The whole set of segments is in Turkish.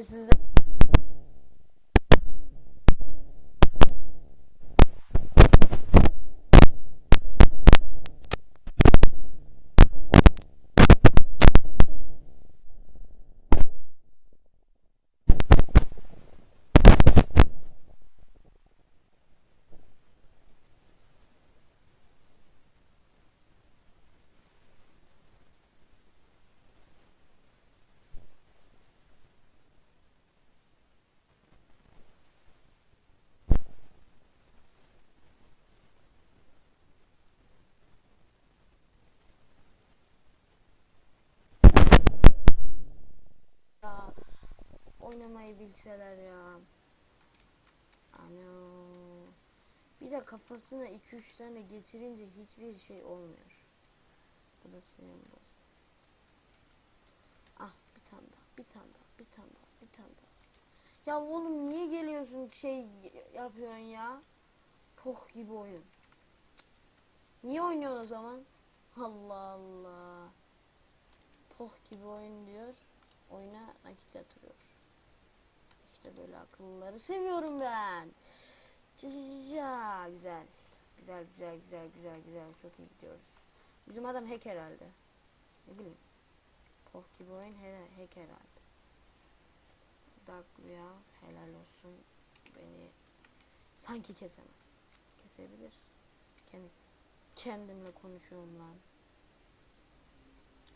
Sessizlik. Ya oynamayı bilseler ya. Ano. Bir de kafasına 2-3 tane geçirince hiçbir şey olmuyor. Bu da sinir bozucu. Ah bir tane daha, bir tane daha, bir tane daha, bir tane daha. Ya oğlum niye geliyorsun şey yapıyorsun ya? Poh gibi oyun. Niye oynuyorsun o zaman? Allah Allah. Poh gibi oyun diyor. Oyuna nakit yatırıyor. İşte böyle akıllıları seviyorum ben. Cıcıca. Güzel. Güzel güzel güzel güzel güzel. Çok iyi gidiyoruz. Bizim adam hack herhalde. Ne bileyim. Poh gibi oyun hack herhalde. Dark Rüya helal olsun. Beni sanki kesemez. Kesebilir. Kendi kendimle konuşuyorum lan.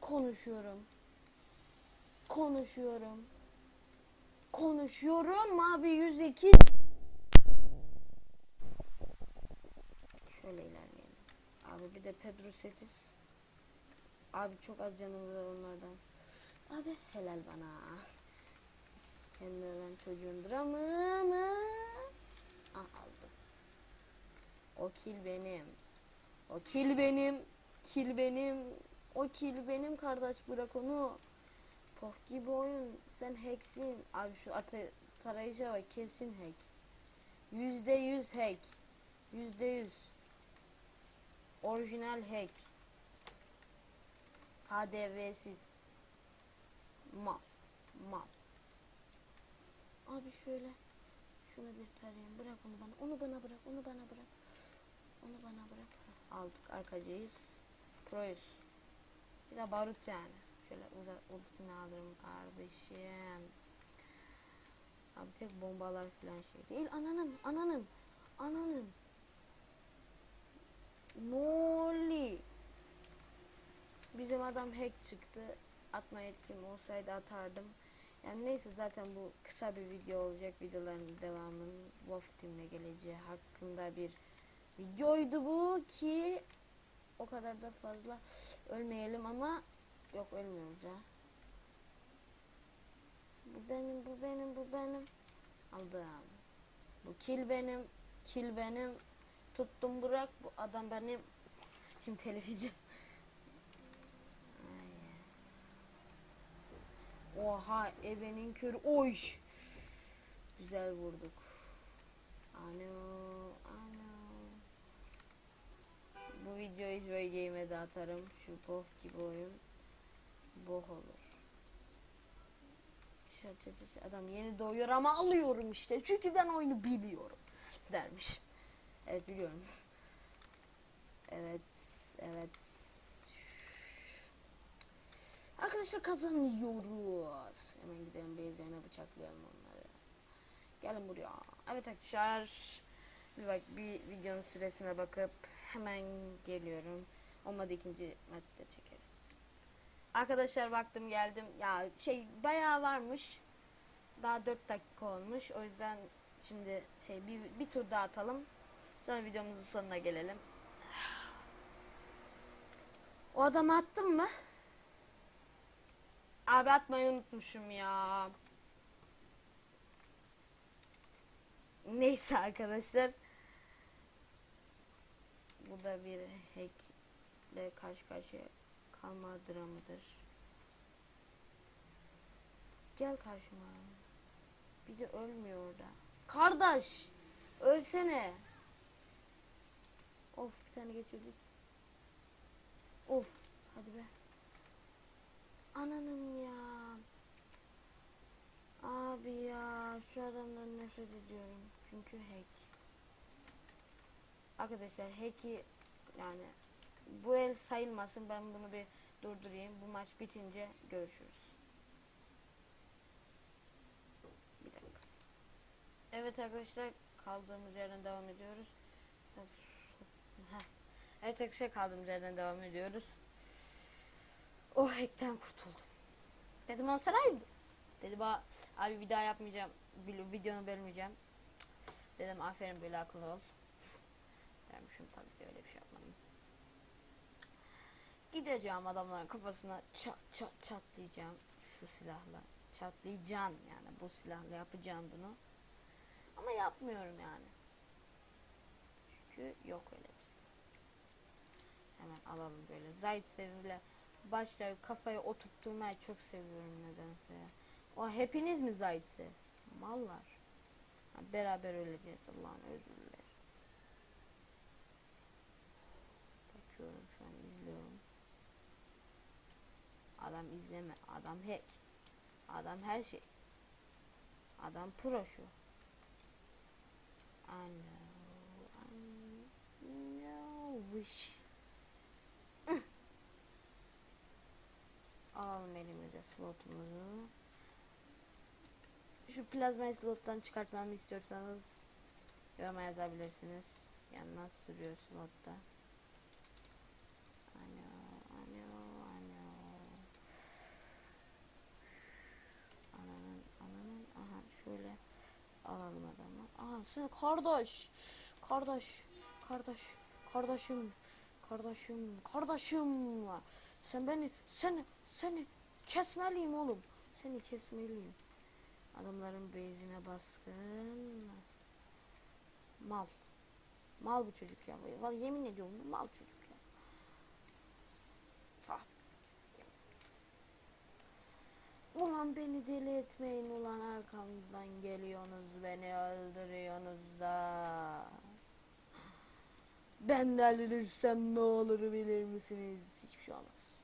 Konuşuyorum. Konuşuyorum. Konuşuyorum abi 102. Şöyle ilerleyelim. Abi bir de Pedro Setis. Abi çok az canım var onlardan. Abi helal bana. Kendi ölen çocuğun dramı mı? Ah aldım. O kil benim. O kil benim. Kil benim. O kil benim kardeş bırak onu. Poh gibi oyun. Sen hacksin. Abi şu ata tarayıcıya bak kesin hack. Yüzde yüz hack. Yüzde yüz. Orijinal hack. KDV'siz. Mal. Mal. Abi şöyle. Şunu bir tarayayım. Bırak onu bana. Onu bana bırak. Onu bana bırak. Onu bana bırak. Aldık arkacıyız. Proyuz. Bir de barut yani. Şöyle uza, ultini alırım kardeşim. Abi tek bombalar falan şey değil. Ananın, ananın, ananın. Noli. Bizim adam hack çıktı. Atma yetkim olsaydı atardım. Yani neyse zaten bu kısa bir video olacak. Videoların devamının Wolf Team'le geleceği hakkında bir videoydu bu ki o kadar da fazla ölmeyelim ama yok ölmüyoruz ya. Bu benim, bu benim, bu benim. Aldım. Bu kill benim, kill benim. Tuttum bırak, bu adam benim. Şimdi telif yiyeceğim. Oha, ebenin körü. Oy. Güzel vurduk. Ano, ano. Bu videoyu Joy Game'e de atarım. Şu boh gibi oyun. Boh olur. Adam yeni doğuyor ama alıyorum işte. Çünkü ben oyunu biliyorum. Dermiş. Evet biliyorum. Evet. Evet. Arkadaşlar kazanıyoruz. Hemen gidelim base'lerine bıçaklayalım onları. Gelin buraya. Evet arkadaşlar. Bir bak bir videonun süresine bakıp hemen geliyorum. Olmadı ikinci maçta çekeriz. Arkadaşlar baktım geldim. Ya şey bayağı varmış. Daha 4 dakika olmuş. O yüzden şimdi şey bir, bir tur daha atalım. Sonra videomuzun sonuna gelelim. O adamı attım mı? Abi atmayı unutmuşum ya. Neyse arkadaşlar. Bu da bir hackle karşı karşıya kalma dramıdır. Gel karşıma. Bir de ölmüyor orada. Kardeş! Ölsene. Of bir tane geçirdik. Of. Hadi be. Ananın ya. Abi ya şu adamdan nefret ediyorum. Çünkü hack. Arkadaşlar hack'i yani bu el sayılmasın. Ben bunu bir durdurayım. Bu maç bitince görüşürüz. Bir dakika. Evet arkadaşlar kaldığımız yerden devam ediyoruz. Evet arkadaşlar kaldığımız yerden devam ediyoruz. O hackten kurtuldum. Dedim olsaydı. Dedi ba abi bir daha yapmayacağım. Videonu bölmeyeceğim. Dedim aferin böyle akıllı ol. Vermişim tabii ki öyle bir şey yapmadım. Gideceğim adamların kafasına çat çat çatlayacağım şu silahla. Çatlayacağım yani bu silahla yapacağım bunu. Ama yapmıyorum yani. Çünkü yok öyle bir şey. Hemen alalım böyle. Zayt sevimle başla kafaya oturtturmayı çok seviyorum nedense ya. O hepiniz mi Zayt'se? Mallar. Beraber öleceğiz Allah'ın özür Adam izleme. Adam hack. Adam her şey. Adam pro şu. I know. I. Alalım elimize slotumuzu. Şu plazmayı slottan çıkartmamı istiyorsanız yoruma yazabilirsiniz. Yani nasıl duruyor slotta. Ano, ano, ano. Ananın, ananın, aha şöyle alalım adamı. Aha sen kardeş, kardeş, kardeş, kardeşim, kardeşim, kardeşim. Sen beni, seni, seni kesmeliyim oğlum. Seni kesmeliyim. Adamların base'ine baskın. Mal. Mal bu çocuk ya. Vallahi yemin ediyorum mal çocuk ya. Sağ. Ulan beni deli etmeyin ulan arkamdan geliyorsunuz beni öldürüyorsunuz da. Ben delirirsem ne olur bilir misiniz? Hiçbir şey olmaz.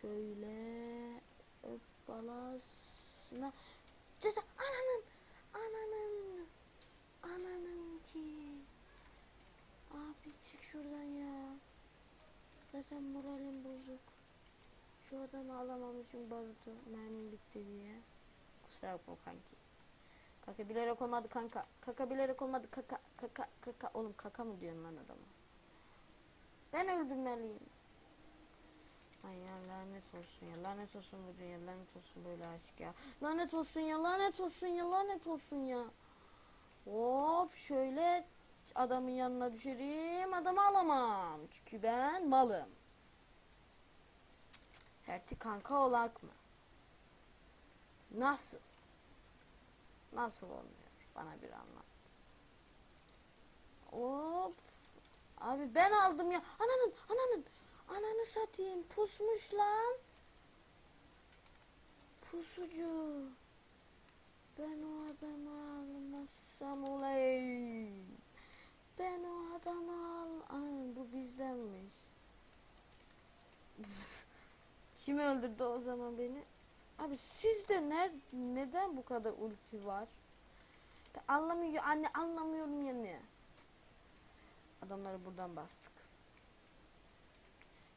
Şöyle öp balasına. Cıda ananın ananın ananın ki. Abi çık şuradan ya. Zaten moralim bozuk. Şu adamı alamamışım barutu mermim bitti diye. Kusura bakma kanki. Kaka bilerek olmadı kanka. Kaka bilerek olmadı kaka kaka kaka. Oğlum kaka mı diyorsun lan adama? Ben öldürmeliyim. Ay ya lanet olsun ya lanet olsun bu dünya lanet olsun böyle aşk ya. Lanet olsun ya lanet olsun ya lanet olsun ya. Hop şöyle adamın yanına düşerim adamı alamam. Çünkü ben malım. Herti kanka olak mı? Nasıl? Nasıl olmuyor? Bana bir anlat. Hop. Abi ben aldım ya. Ananın, ananın. Ananı satayım. Pusmuş lan. Pusucu. Ben o adamı almazsam olayım. Ben o adamı al. Anam bu bizdenmiş. Kim öldürdü o zaman beni? Abi sizde ner neden bu kadar ulti var? Ben anlamıyor anne anlamıyorum yani. Adamları buradan bastık.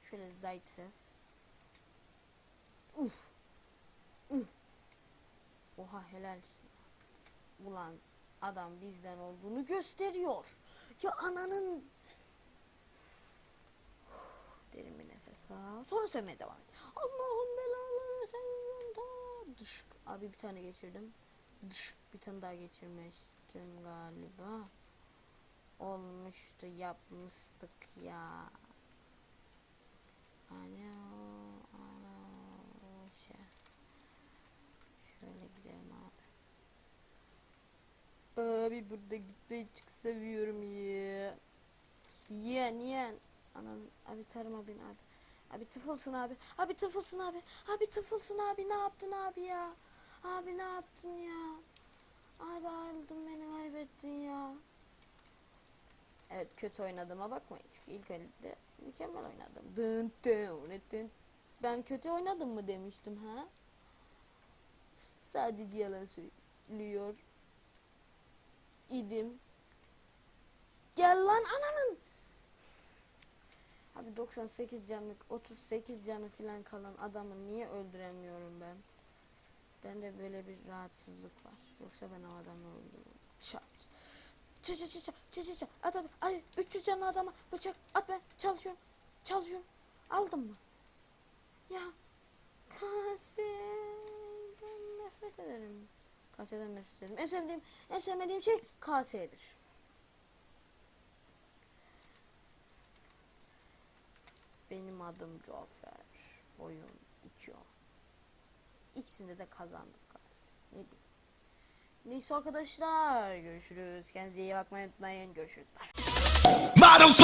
Şöyle Zaitsev. Uf. Uf. Oha helalsin. Ulan adam bizden olduğunu gösteriyor. Ya ananın Derin al. Sonra sevmeye devam et. Allah'ım belaları sen Dışk. Abi bir tane geçirdim. Dışk. Bir tane daha geçirmiştim galiba. Olmuştu yapmıştık ya. Ana, ana, şey. Şöyle gidelim abi. Abi burada gitmeyi çok seviyorum ya. Yeğen yeğen. Anam abi tarıma bin abi. Abi tıfılsın abi. Abi tıfılsın abi. Abi tıfılsın abi. Ne yaptın abi ya? Abi ne yaptın ya? Abi ayrıldın beni kaybettin ya. Evet kötü oynadığıma bakmayın. Çünkü ilk elde mükemmel oynadım. Ben kötü oynadım mı demiştim ha? sadece yalan söylüyor idim. Gel lan ananın. Abi 98 canlık 38 canı filan kalan adamı niye öldüremiyorum ben? Bende böyle bir rahatsızlık var. Yoksa ben o adamı öldürürüm. Çat. Çı çı çı çı çı. Adam ay 300 canlı adama bıçak atma çalışıyorum. Çalışıyorum. Aldın mı? Ya kaseden nefret ederim. Kaseden nefret ederim. En sevdiğim, en sevmediğim şey kasedir. Benim adım Cafer. Oyun 2 İkisinde de kazandık galiba. Ne bileyim. Neyse arkadaşlar görüşürüz. Kendinize iyi bakmayı unutmayın. Görüşürüz. Bye. Models.